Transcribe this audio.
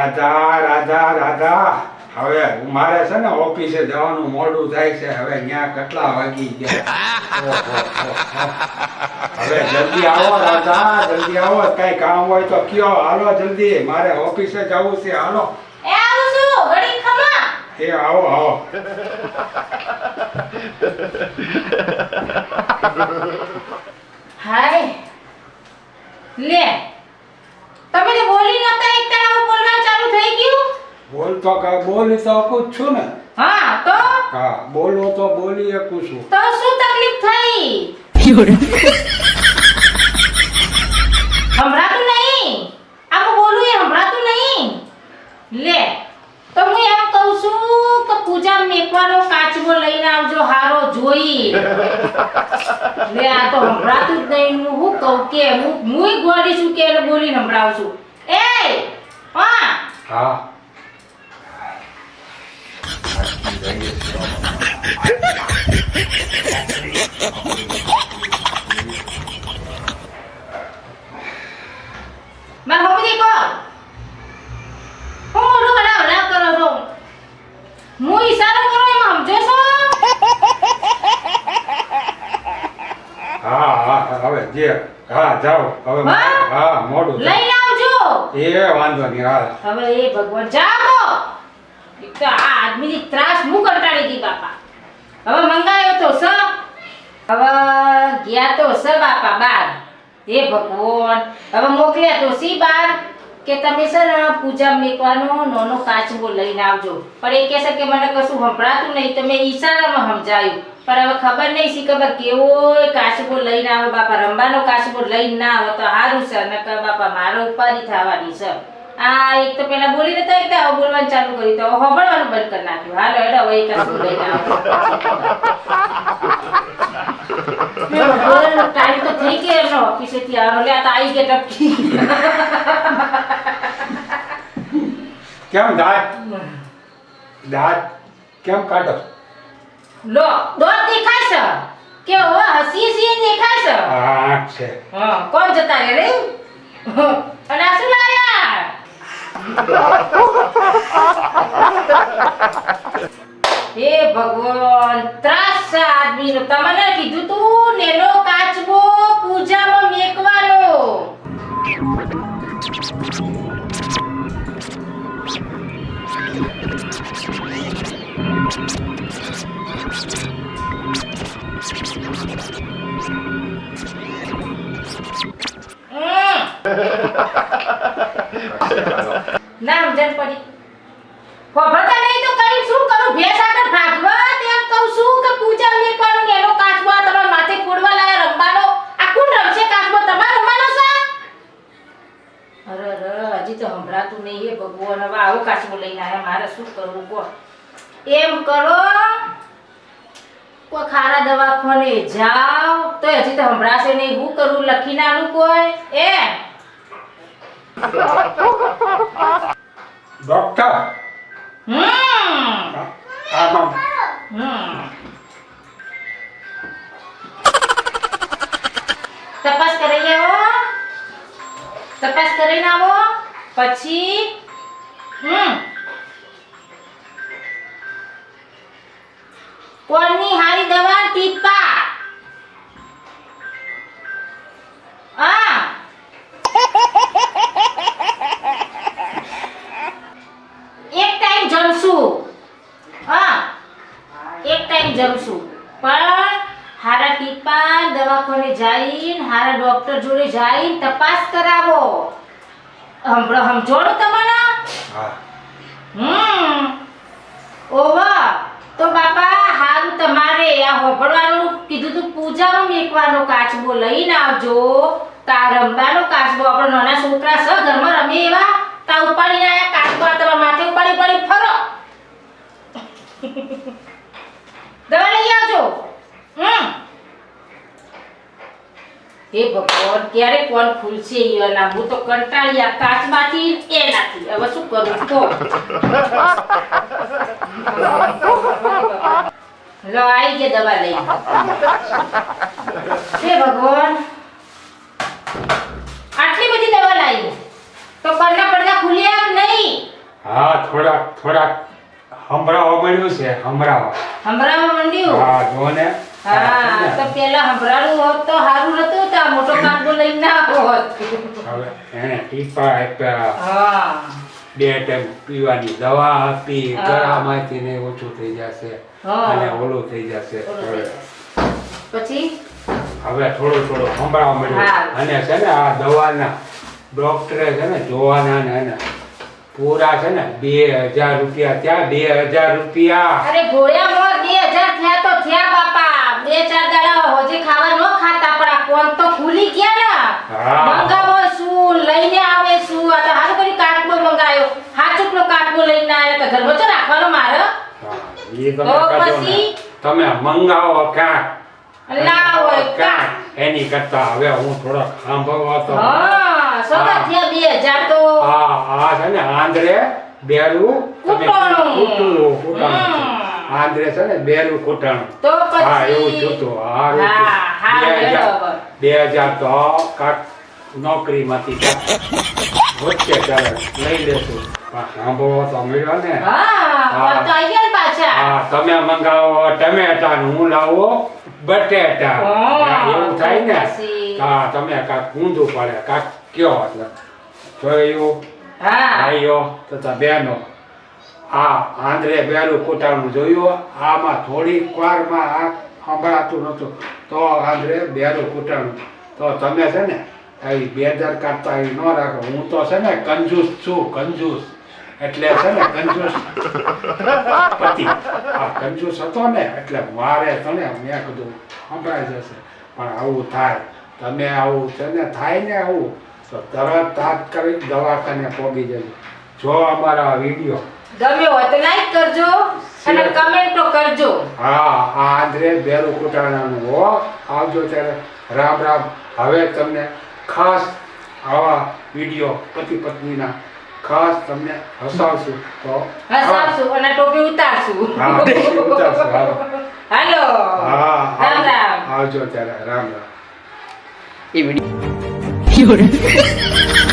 રાધા રાધા રાધા. હવે મારે છે ને ઓફિસે જવાનું મોડું થાય છે. હવે ત્યાં કેટલા વાગી ગયા. હવે જલ્દી આવો રાધા જલ્દી આવો. કઈ કામ હોય તો કયો. હાલો જલ્દી. મારે ઓફિસે જવું છે. હાલો. એ આવો આવો. હાય. લે તમે જે બોલી નતા એક તારા બોલવાનું ચાલુ થઈ ગયું બોલ તો કા બોલી તો જ છું ને. હા તો? હા બોલો તો બોલી શકું છું. તો શું તકલીફ થઈ? હમણાતું નહીં? આમ બોલું એ હમણાતું નહીં? લે તો હું એમ કહું છું કે પૂજા મેકવાનો કાચબો લઈને આવજો હારો જોઈ. લે આ તો હમણાતું જ નહીં. હું હું કહું કે હું હું ગોડી છું કે બોલીને હમણાં છું. એ હા. હા. હું કરો છો હું ઈશારો કરો એમ સમજો છો હા હા હવે જે હા જાઓ હવે હા? મોડું. લઈને આવજો એ વાંધો નહીં હા હવે એ ભગવાન જાગો તો આ આદમીની ત્રાસ હું કંટાળી ગઈ બાપા. હવે મંગાયો તો સ. હવે ગયા તો સ બાપા બાર. હે ભગવાન. હવે મોકલ્યા તો સી બાર કે તમે છે ને પૂજા મેકવાનો નોનો કાચબો લઈને આવજો. પણ એ કહેશે કે મને કશું સંભળાતું નહીં. તમે ઈશારામાં સમજાયું. પણ હવે ખબર નહીં શી ખબર કેવો કાચબો લઈને આવે. બાપા રંબાનો કાચબો લઈને ના આવે તો સારું છે. નકર બાપા મારો ઉપાધિ થવાની છે. આ એક તો પેલા બોલી નતા એટલે હવે બોલવાનું ચાલુ કરી તો હવે બંધ કરી નાખ્યું. હાલો એટલે હવે એક કાચબો લઈને આવો ટાઈમ તો થઈ ગયો એમનો ઓફિસેથી આવવાનો. લે આ તો આવી ગયા ટપકી. કેમ દાંત? દાંત કેમ કાઢો? લો દોત દેખાય છે. કે ઓ હસી હસી દેખાય છે. આંખ છે. હા કોણ જતા રે? હે ભગવાન ત્રાસ આદમીનો તમને કીધું તું નેનો કાચબો પૂજામાં મેકવાનો હમ. ના સમજણ પડી. ખબરતા નહીં તો કરી શું કરું? ભેંસ આગળ ભાગવત એમ કહું છું કે પૂજા મેકવાનો ને એનો કાચબો તમારા માથે ફોડવા લાયા રમવાનો? આ કોણ રમશે કાચબો? તમારે રમવાનો છે? અરે અરે, હજી તો સંભળાતું નહીં એ ભગવાન. હવે આવો કાચબો લઈને આવ્યા. મારે શું કરવું કો એમ કરો. કોઈ ખારા દવાખાને જાઓ. તો હજી તો સંભળાશે નહીં. હું કરું? લખી નાનું કોઈ? એ ડોક્ટર. આમાં તપાસ કરી આવો. તપાસ કરીને આવો. પછી હમ. કોણની હારી દવા ટીપા હારા ડોક્ટર જોડે જઈને તપાસ કરાવો. હમણાં સમજોડો તમને? હમ. ઓવા તો બાપા હારું તમારે આ હોભળવાનું કીધું તું પૂજામાં મેકવાનો કાચબો લઈને આવજો. તા રમવાનો કાચબો આપણે નાના છોકરા છે ઘરમાં રમે એવા. તા ઉપાડીને આયા કાચબો આ તમારા માથે ઉપાડી ઉપાડી ફરો. દવા લઈ આવજો. હમ. હે ભગવાન ક્યારે કોણ ખુલશે ઈવાના હું તો કંટાળી આ કાચમાંથી નાખી હવે શું કરું? તો લો આવી ગયા દવા લઈ. હે ભગવાન આટલી બધી દવા લાવી? તો કરના પડદા ખુલ્યા નહીં? હા થોડાક થોડાક હમરાવા મળ્યું છે હમરાવા. હમરાવા મળ્યું? હા જો ને. હા તો પેલા હંભરાળું હોત તો સારું હતું તો મોટો કાંટો લઈને ના હોત. હવે એને ટીપા આપ્યા. હા. બે ટાઈમ પીવાની દવા આપી ગળામાંથી ને ઓછું થઈ જશે અને ઓલું થઈ જશે. પછી? હવે થોડું થોડું સંભળાવા મળ્યું અને છે ને આ દવાના ડોક્ટરે છે ને જોવાના ને એને પૂરા છે ને બે હજાર રૂપિયા ત્યાં બે હજાર રૂપિયા. અરે ગોળ્યા બે હજાર થયા તો થયા બાપા બે ચાર દાડા હોજે ખાવા ન ખાતા પણ આ કોણ તો ખુલી ગયા ને? મંગાવો શું? લઈને આવે શું? આ તો હારું કરી કાટબો મંગાયો. હાચુકનો કાટબો લઈને આવ્યો તો ઘરમાં તો રાખવાનો મારે? તો પછી? તમે મંગાવો કાંક લાવો હોય એની કરતા હવે હું થોડો ખાંભવા તો હા સોગા. થયા બે હજાર તો. હા હા છે ને આંધળે બેરું કૂટણું. કૂટલું કૂટાણું. આંધળે છે ને બેરું કૂટાણું તો પછી હા એવું જોતો હા, હા, બે હજાર તો કાંક નોકરીમાંથી વચ્ચે ચાલે. લઈ લેશું. સાંભળો તો મળ્યો ને હા તમે મંગાવો ટમેટા હું લાવો બટેટા. એવું થાય ને? હા તમે કાક ઊંધું પડે કાંક કયો એટલે. જોયું? હા. ભાઈઓ તથા બહેનો. આ આંધળે બેરું કૂટાણું જોયું, આમાં થોડીક વારમાં આ સંભળાતું નહોતું. તો આંધળે બેરું કૂટાણું તો તમે છે ને આવી બેદર કાઢતા આવી ન રાખો. હું તો છે ને કંજૂસ છું, કંજૂસ. એટલે છે ને કંજૂસ પતિ. આ કંજૂસ હતો ને, એટલે મારે તને મેં કીધું, સંભળાઈ જશે. પણ આવું થાય. તમે આવું છે ને, થાય ને આવું, તો તરત તાત્કાલિક દવાખાને પહોંચી જજો. જો અમારા વીડિયો ગમ્યો હોય તો લાઈક કરજો અને કમેન્ટો કરજો. હા આ આંદ્રે બેરું કુટાણાનું હો. આવજો ત્યારે. રામ રામ. હવે તમને ખાસ આવા વીડિયો પતિ પત્નીના ખાસ તમને હસાવશું. તો હસાવશું અને ટોપી ઉતારશું. હા, ટોપી ઉતારશું, હાલો. હાલો. હા રામ. રામ. આવજો ત્યારે. રામ રામ. એ વીડિયો